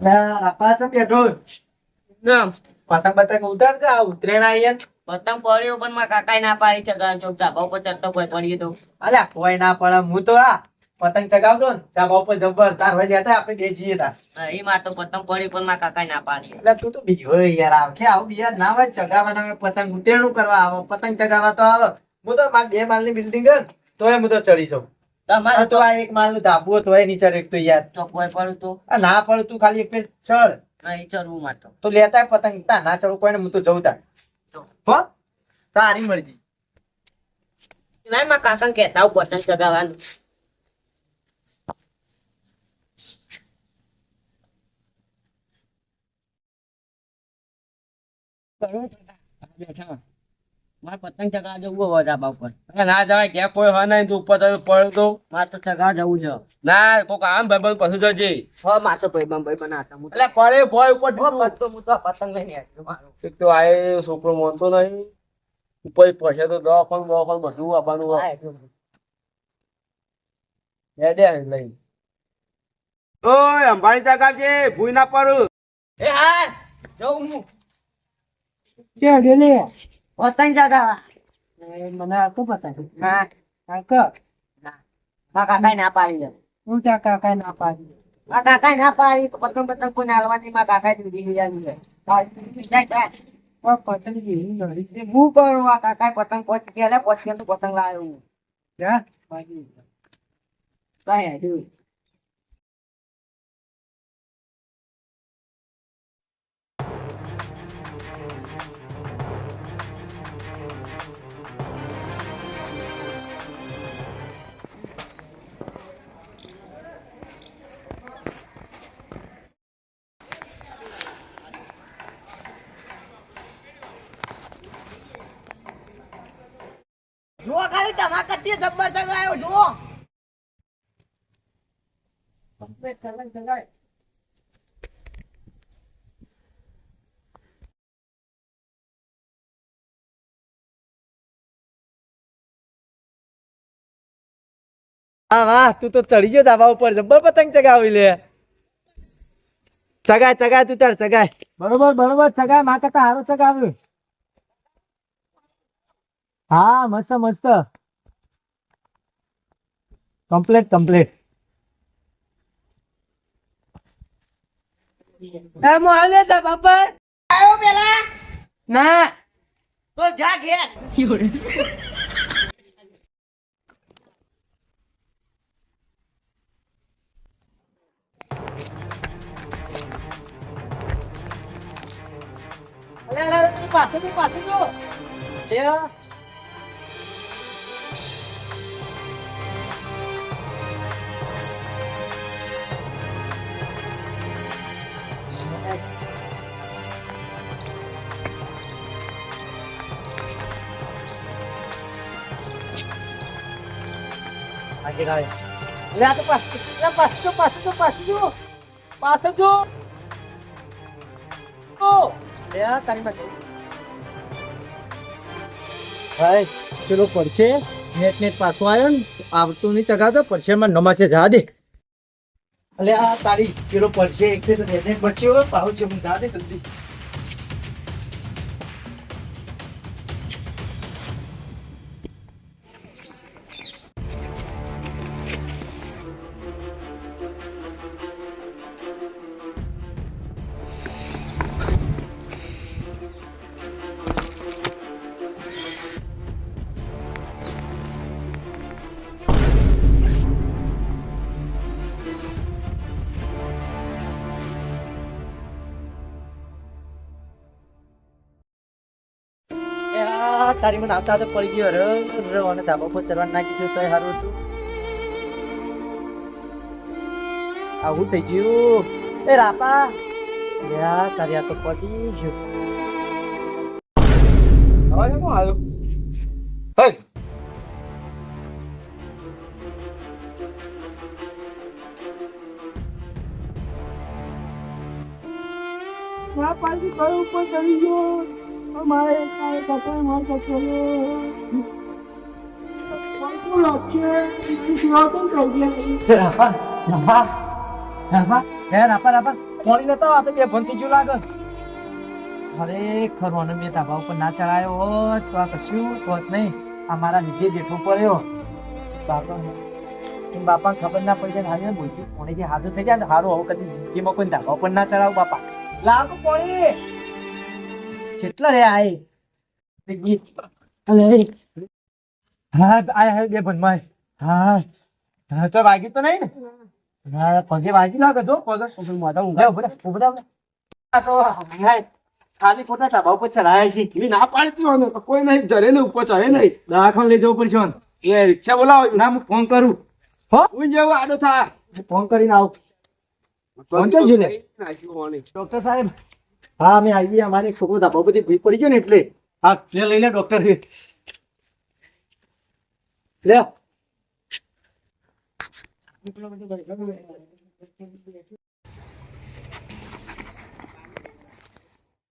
ના પાછળ બેઠો પતંગ બતંગ ઉતાર કે આ ઉતરેણ આઈ પતંગ પડ્યો પણ મારા કાકાએ ના પાડી છે ગામ ચોક ધાબા ઉપર ચડતો કોઈ પડી તો. અલ્યા કોઈ ના પડે હું તો આ પતંગ ચગાવતો ને ધાબા ઉપર જબ્બર તાર ભાઈ જતા આપણે બે જઈએ તા. એ માં તો પતંગ પડી પણ મારા કાકાએ ના પાડી. એટલે તું તો બીજો યાર આવ કે આવું યાર ના હોય ચગાવવાના હોય પતંગ ઉતરેણું કરવા આવે પતંગ ચગાવવા તો આવે. હું તો મારી બે માલની બિલ્ડિંગ ને, તોય હું તો ચડી જાઉં. તમારે તો આ એક માલનું ધાબુ હતું, તોય નહીં એક તો યાર. તો કોઈ પડ્યું આ ના પડે ખાલી એક મિનિટ ચડ નહીં ચડવું માં તો તો લેતા પતંગ. તા ના ચડવું કોઈ હું તો જઉં તાર. હો? તારી મરજી. ના મારા કાકા કહેતા હું પતંગ ચગાવવાનું. મારે પતંગ ચગાવવા જવું હોય ધાબા ઉપર ના જવાય ક્યાં કોઈ હોય નહીં તું ઉપર તો પડ્યો તો. મારે તો ચગાવવા જવું છે. ના કોક આમ ભાઈ પછી જજે. હો મારે તો ભાઈ ભાઈ બનાવતા હું એટલે પડે ભોય ઉપર પડતો હું તો પતંગ લઈને આવ્યો મારો. એક તો આ છોકરો મોનતો નહીં. ઉપર પછી તો દવાખાનું દવાખાનું બધું આપવાનું હોય. એટલું દે લઈ ઓય અંબાણી ચગાવજે ભૂઈ ના પડું. એ હા જવું હું. કે ગેલે પતંગ ચગાવવા મને આખું પતંગ ના કાક. કાકાએ ના પાડી છે હું ત્યાં કાકા ના પાડી મારા કાકાએ ના પાડી તો પતંગ પતંગ કોઈને હાલવાની તારી જાય જાય. પણ પતંગ જેવી હું કરું? આ કાકાએ પતંગ પહોંચી ગયા તો પતંગ લાવ્યો હું. ક્યાં? કઈ હેડ્યું જુઓ ખાલી તમારા કટ્ટી જબ્બર ચગાવ્યો જુઓ. હા વાહ તું તો ચડી ગયો ધાબા ઉપર. જબ્બર પતંગ ચગાવી લે. ચગાય ચગાય તું તાર ચગાય. બરોબર બરોબર ચગાય. માં કરતા સારું ચગાવ્યું. હા મસ્ત મસ્ત. કમ્પ્લેટ કમ્પ્લેટ ના. તો જા ઘેર. પાછળ જો, પાછળ જો. આગળ આવે અલે, આ તો પાછળ, અલે, પાછળ જો, પાછળ જો, પાછળ જો. ઓ, લે તારી માં ભાઈ પેલો પડશે નેટ નેટ પાછો આવ્યો ને આવતું નહીં ચગાવતો પડશે માં નમાશે જા દે. અલે આ તારી પેલો પડશે એક તો નેટ નેટ પડશે પાછું પાછો છે હું જા દે જલ્દી. તારી મને આવતા આવતા પડી ગયો રે રે અને ધાબા પર ચડવા નાખી દીધું તોય હારું હતું આવું થઈ ગયું. એ રાપા યા તારી આ તો પડી ગયું. હવે શું આવ્યો? હે. પાછી ઉપર ચડી ગયો? મારે માર રાપા રાપા. રાપા હે રાપા રાપા તો બે ભંતી જુ લાગે. અરે ખરો મેં ધાબા ઉપર ના ચડાયો હોત કશું નહીં. આ મારા નીચે જેઠો પડ્યો. બાપા ખબર ના પડી જાય હાજર બોલતી કોણે જે હાજર થઈ જાય હારું, હવે કદી જિંદગીમાં કોઈ ધાબા ઉપર ના ચડાવું, બાપા. લાગુ પાણી. કેટલા રે આય? હા, આય આય, બે ભનમાં હા હા, તો વાગી તો નહીં ને? હા પગે વાગી લાગે જો પગે. માથા ઊંઘાય ઊભા ઊભા ખાલી ખોટા ધાબા ઉપર ચડાયા છે. એવી ના પાડતી હોય તો કોઈ નહીં જરે ને ઉપર ચડે નહીં. દવાખાને લઈ જવું પડશે. એ રિક્ષા બોલાવો. ના હું ફોન કરું. હો? હું જેવો આડો થા. ફોન કરીને આવું. પહોંચો છે ને? ડોક્ટર સાહેબ. હા અમે આવીએ અમારે છોકરો ધાબા બધી ભીડ પડી ગયો ને એટલે. હા લઈ લે ડોક્ટર. લે. simplemente para